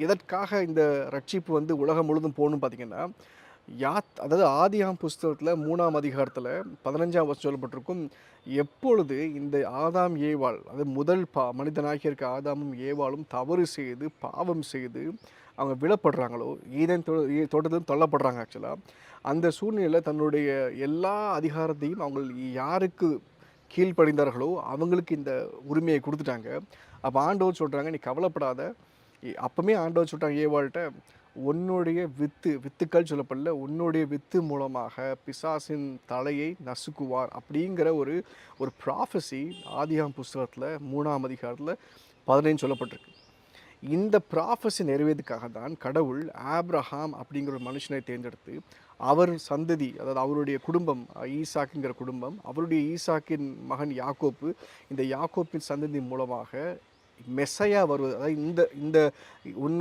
எதற்காக இந்த ரட்சிப்பு வந்து உலகம் முழுதும் போகணும்னு பார்த்தீங்கன்னா யாத் அதாவது ஆதியாம் புஸ்தகத்தில் மூணாம் அதிகாரத்தில் பதினஞ்சாம் வருஷம் சொல்லப்பட்டிருக்கும் எப்பொழுது இந்த ஆதாம் ஏவாள் அது முதல் பா மனிதனாகிய இருக்க ஆதாமும் ஏவாளும் தவறு செய்து பாவம் செய்து அவங்க விழப்படுறாங்களோ ஈதன் தோ தோட்டத்திலும் தொல்லப்படுறாங்க ஆக்சுவலாக அந்த சூழ்நிலையில் தன்னுடைய எல்லா அதிகாரத்தையும் அவங்க யாருக்கு கீழ்ப்படிந்தார்களோ அவங்களுக்கு இந்த உரிமையை கொடுத்துட்டாங்க. அப்போ ஆண்டவர் சொல்கிறாங்க நீ கவலைப்படாத அப்போமே ஆண்டவர் சொல்கிறாங்க ஏவாள்கிட்ட உன்னுடைய வித்து வித்துக்கள் சொல்லப்படல உன்னுடைய வித்து மூலமாக பிசாசின் தலையை நசுக்குவார். அப்படிங்கிற ஒரு ஒரு ப்ராஃபஸி ஆதியாம் புஸ்தகத்தில் மூணாம் அதிகாரத்தில் பதினைந்து சொல்லப்பட்டிருக்கு. இந்த ப்ராஃபஸி நிறைவேறதுக்காக தான் கடவுள் ஆப்ரஹாம் அப்படிங்கிற ஒரு மனுஷனை தேர்ந்தெடுத்து அவர் சந்ததி அதாவது அவருடைய குடும்பம் ஈசாக்குங்கிற குடும்பம் அவருடைய ஈசாக்கின் மகன் யாக்கோப்பு இந்த யாக்கோப்பின் சந்ததி மூலமாக மெஸ்ஸையாக வருவது அதாவது இந்த இந்த உன்னோட